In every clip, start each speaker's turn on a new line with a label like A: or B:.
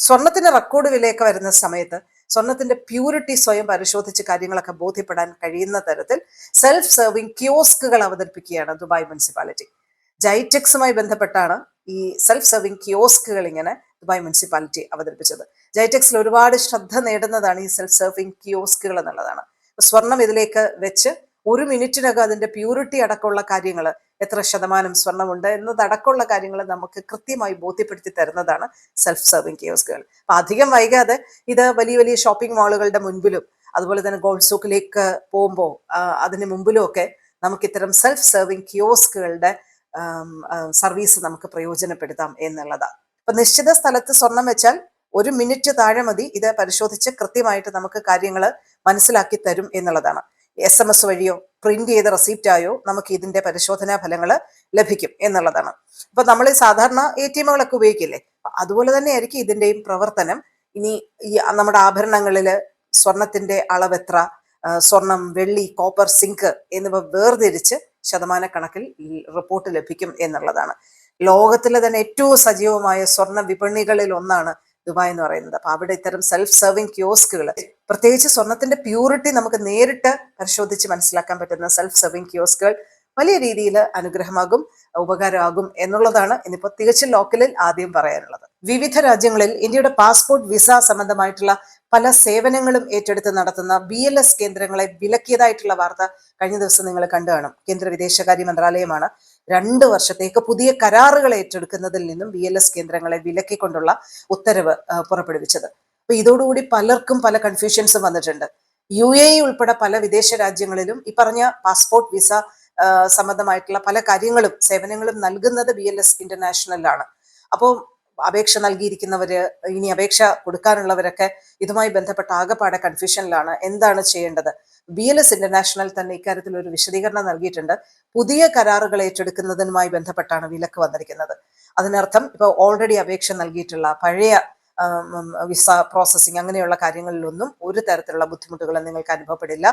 A: സ്വർണത്തിന്റെ റെക്കോർഡ് വിലയൊക്കെ വരുന്ന സമയത്ത് സ്വർണത്തിന്റെ പ്യൂരിറ്റി സ്വയം പരിശോധിച്ച് കാര്യങ്ങളൊക്കെ ബോധ്യപ്പെടാൻ കഴിയുന്ന തരത്തിൽ സെൽഫ് സെർവിംഗ് കിയോസ്കുകൾ അവതരിപ്പിക്കുകയാണ് ദുബായ് മുനിസിപ്പാലിറ്റി ജൈറ്റെക്സുമായി ബന്ധപ്പെട്ടാണ് ഈ സെൽഫ് സെർവിംഗ് കിയോസ്കുകൾ ഇങ്ങനെ ദുബായ് മുനിസിപ്പാലിറ്റി അവതരിപ്പിച്ചത്. ജൈറ്റെക്സിൽ ഒരുപാട് ശ്രദ്ധ നേടുന്നതാണ് ഈ സെൽഫ് സെർവിംഗ് കിയോസ്കുകൾ എന്നുള്ളതാണ്. സ്വർണം ഇതിലേക്ക് വെച്ച് ഒരു മിനിറ്റിനകം അതിന്റെ പ്യൂരിറ്റി അടക്കമുള്ള കാര്യങ്ങൾ എത്ര ശതമാനം സ്വർണമുണ്ട് എന്നതടക്കമുള്ള കാര്യങ്ങൾ നമുക്ക് കൃത്യമായി ബോധ്യപ്പെടുത്തി തരുന്നതാണ് സെൽഫ് സർവിങ് കിയോസ്കുകൾ അപ്പം അധികം വൈകാതെ ഇത് വലിയ വലിയ ഷോപ്പിംഗ് മാളുകളുടെ മുൻപിലും അതുപോലെ തന്നെ ഗോൾഡ് സൂക്കിലേക്ക് പോകുമ്പോൾ അതിന് മുമ്പിലും ഒക്കെ നമുക്ക് ഇത്തരം സെൽഫ് സർവിങ് കിയോസ്കുകളുടെ സർവീസ് നമുക്ക് പ്രയോജനപ്പെടുത്താം എന്നുള്ളതാണ്. അപ്പം നിശ്ചിത സ്ഥലത്ത് സ്വർണം വെച്ചാൽ ഒരു മിനിറ്റ് താഴെ മതി. ഇത് പരിശോധിച്ച് കൃത്യമായിട്ട് നമുക്ക് കാര്യങ്ങൾ മനസ്സിലാക്കി തരും എന്നുള്ളതാണ്. എസ് എം എസ് വഴിയോ പ്രിന്റ് ചെയ്ത റെസിപ്റ്റ് ആയോ നമുക്ക് ഇതിന്റെ പരിശോധനാ ഫലങ്ങൾ ലഭിക്കും എന്നുള്ളതാണ്. അപ്പൊ നമ്മൾ ഈ സാധാരണ എ ടി എമ്മുകളൊക്കെ ഉപയോഗിക്കില്ലേ? അതുപോലെ തന്നെ ആയിരിക്കും ഇതിന്റെയും പ്രവർത്തനം. ഇനി ഈ നമ്മുടെ ആഭരണങ്ങളിൽ സ്വർണത്തിന്റെ അളവെത്ര സ്വർണം വെള്ളി കോപ്പർ സിങ്ക് എന്നിവ വേർതിരിച്ച് ശതമാന കണക്കിൽ റിപ്പോർട്ട് ലഭിക്കും എന്നുള്ളതാണ്. ലോകത്തിലെ തന്നെ ഏറ്റവും സജീവമായ സ്വർണ വിപണികളിൽ ഒന്നാണ് ദുബായ് എന്ന് പറയുന്നത്. അപ്പൊ അവിടെ ഇത്തരം സെൽഫ് സെർവിങ് കിയോസ്കുകൾ പ്രത്യേകിച്ച് സ്വർണത്തിന്റെ പ്യൂരിറ്റി നമുക്ക് നേരിട്ട് പരിശോധിച്ച് മനസ്സിലാക്കാൻ പറ്റുന്ന സെൽഫ് സെർവിങ് കിയോസ്കുകൾ വലിയ രീതിയിൽ അനുഗ്രഹമാകും ഉപകാരമാകും എന്നുള്ളതാണ് ഇന്നിപ്പോൾ തികച്ചും ലോക്കലിൽ ആദ്യം പറയാനുള്ളത്. വിവിധ രാജ്യങ്ങളിൽ ഇന്ത്യയുടെ പാസ്പോർട്ട് വിസ സംബന്ധമായിട്ടുള്ള പല സേവനങ്ങളും ഏറ്റെടുത്ത് നടത്തുന്ന ബി എൽ എസ് കേന്ദ്രങ്ങളെ വിലക്കിയതായിട്ടുള്ള വാർത്ത കഴിഞ്ഞ ദിവസം നിങ്ങൾ കണ്ടു കാണും. കേന്ദ്ര വിദേശകാര്യ മന്ത്രാലയമാണ്. രണ്ട് വർഷത്തേക്ക് പുതിയ കരാറുകൾ ഏറ്റെടുക്കുന്നതിൽ നിന്നും ബി എൽ എസ് കേന്ദ്രങ്ങളെ വിലക്കിക്കൊണ്ടുള്ള ഉത്തരവ് പുറപ്പെടുവിച്ചത്. അപ്പൊ ഇതോടുകൂടി പലർക്കും പല കൺഫ്യൂഷൻസും വന്നിട്ടുണ്ട്. യു എ ഉൾപ്പെടെ പല വിദേശ രാജ്യങ്ങളിലും ഈ പറഞ്ഞ പാസ്പോർട്ട് വിസ സംബന്ധമായിട്ടുള്ള പല കാര്യങ്ങളും സേവനങ്ങളും നൽകുന്നത് ബി എൽ എസ് ഇന്റർനാഷണലാണ് അപ്പോൾ അപേക്ഷ നൽകിയിരിക്കുന്നവര് ഇനി അപേക്ഷ കൊടുക്കാനുള്ളവരൊക്കെ ഇതുമായി ബന്ധപ്പെട്ട ആകെപ്പാടെ കൺഫ്യൂഷനിലാണ് എന്താണ് ചെയ്യേണ്ടത്? ബി എൽ എസ് ഇന്റർനാഷണൽ തന്നെ ഇക്കാര്യത്തിൽ ഒരു വിശദീകരണം നൽകിയിട്ടുണ്ട്. പുതിയ കരാറുകൾ ഏറ്റെടുക്കുന്നതിനുമായി ബന്ധപ്പെട്ടാണ് വിലക്ക് വന്നിരിക്കുന്നത്. അതിനർത്ഥം ഇപ്പോൾ ഓൾറെഡി അപേക്ഷ നൽകിയിട്ടുള്ള പഴയ വിസ പ്രോസസ്സിംഗ് അങ്ങനെയുള്ള കാര്യങ്ങളിലൊന്നും ഒരു തരത്തിലുള്ള ബുദ്ധിമുട്ടുകളും നിങ്ങൾക്ക് അനുഭവപ്പെടില്ല.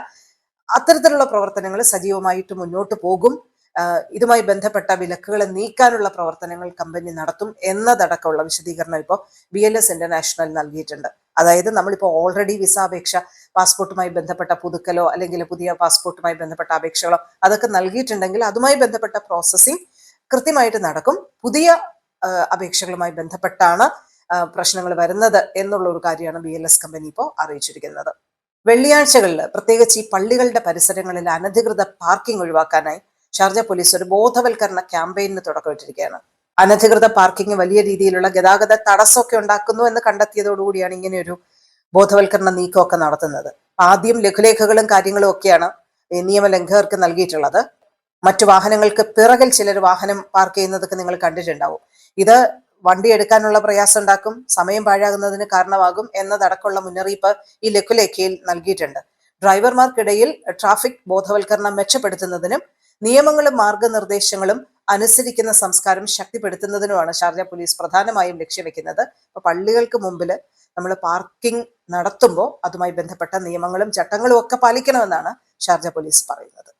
A: അത്തരത്തിലുള്ള പ്രവർത്തനങ്ങൾ സജീവമായിട്ട് മുന്നോട്ട് പോകും. ഇതുമായി ബന്ധപ്പെട്ട വിലക്കുകളെ നീക്കാനുള്ള പ്രവർത്തനങ്ങൾ കമ്പനി നടത്തും എന്നതടക്കമുള്ള വിശദീകരണം ഇപ്പോൾ ബി എൽ എസ് ഇന്റർനാഷണൽ നൽകിയിട്ടുണ്ട്. അതായത് നമ്മളിപ്പോൾ ഓൾറെഡി വിസ അപേക്ഷ പാസ്പോർട്ടുമായി ബന്ധപ്പെട്ട പുതുക്കലോ അല്ലെങ്കിൽ പുതിയ പാസ്പോർട്ടുമായി ബന്ധപ്പെട്ട അപേക്ഷകളോ അതൊക്കെ നൽകിയിട്ടുണ്ടെങ്കിൽ അതുമായി ബന്ധപ്പെട്ട പ്രോസസ്സിംഗ് കൃത്യമായിട്ട് നടക്കും. പുതിയ അപേക്ഷകളുമായി ബന്ധപ്പെട്ടാണ് പ്രശ്നങ്ങൾ വരുന്നത് എന്നുള്ള ഒരു കാര്യമാണ് ബി എൽ എസ് കമ്പനി ഇപ്പോൾ അറിയിച്ചിരിക്കുന്നത്. വെള്ളിയാഴ്ചകളിൽ പ്രത്യേകിച്ച് ഈ പള്ളികളുടെ പരിസരങ്ങളിൽ അനധികൃത പാർക്കിംഗ് ഒഴിവാക്കാനായി ഷാർജ പോലീസ് ഒരു ബോധവൽക്കരണ ക്യാമ്പയിന് തുടക്കമിട്ടിരിക്കുകയാണ്. അനധികൃത പാർക്കിംഗ് വലിയ രീതിയിലുള്ള ഗതാഗത തടസ്സമൊക്കെ ഉണ്ടാക്കുന്നു എന്ന് കണ്ടെത്തിയതോടുകൂടിയാണ് ഇങ്ങനെ ഒരു ബോധവൽക്കരണ നീക്കമൊക്കെ നടത്തുന്നത്. ആദ്യം ലഘുലേഖകളും കാര്യങ്ങളും ഒക്കെയാണ് നിയമലംഘകർക്ക് നൽകിയിട്ടുള്ളത്. മറ്റു വാഹനങ്ങൾക്ക് പിറകിൽ ചിലർ വാഹനം പാർക്ക് ചെയ്യുന്നതൊക്കെ നിങ്ങൾ കണ്ടിട്ടുണ്ടാവും. ഇത് വണ്ടി എടുക്കാനുള്ള പ്രയാസം ഉണ്ടാക്കും സമയം പാഴാകുന്നതിന് കാരണമാകും എന്നതടക്കമുള്ള മുന്നറിയിപ്പ് ഈ ലഘുലേഖയിൽ നൽകിയിട്ടുണ്ട്. ഡ്രൈവർമാർക്കിടയിൽ ട്രാഫിക് ബോധവൽക്കരണം മെച്ചപ്പെടുത്തുന്നതിനും നിയമങ്ങളും മാർഗനിർദ്ദേശങ്ങളും അനുസരിക്കുന്ന സംസ്കാരം ശക്തിപ്പെടുത്തുന്നതിനുമാണ് ഷാർജ പോലീസ് പ്രധാനമായും ലക്ഷ്യവെക്കുന്നത് അപ്പൊ പള്ളികൾക്ക് മുമ്പിൽ നമ്മൾ പാർക്കിംഗ് നടത്തുമ്പോൾ അതുമായി ബന്ധപ്പെട്ട നിയമങ്ങളും ചട്ടങ്ങളും ഒക്കെ പാലിക്കണമെന്നാണ് ഷാർജ പോലീസ് പറയുന്നത്.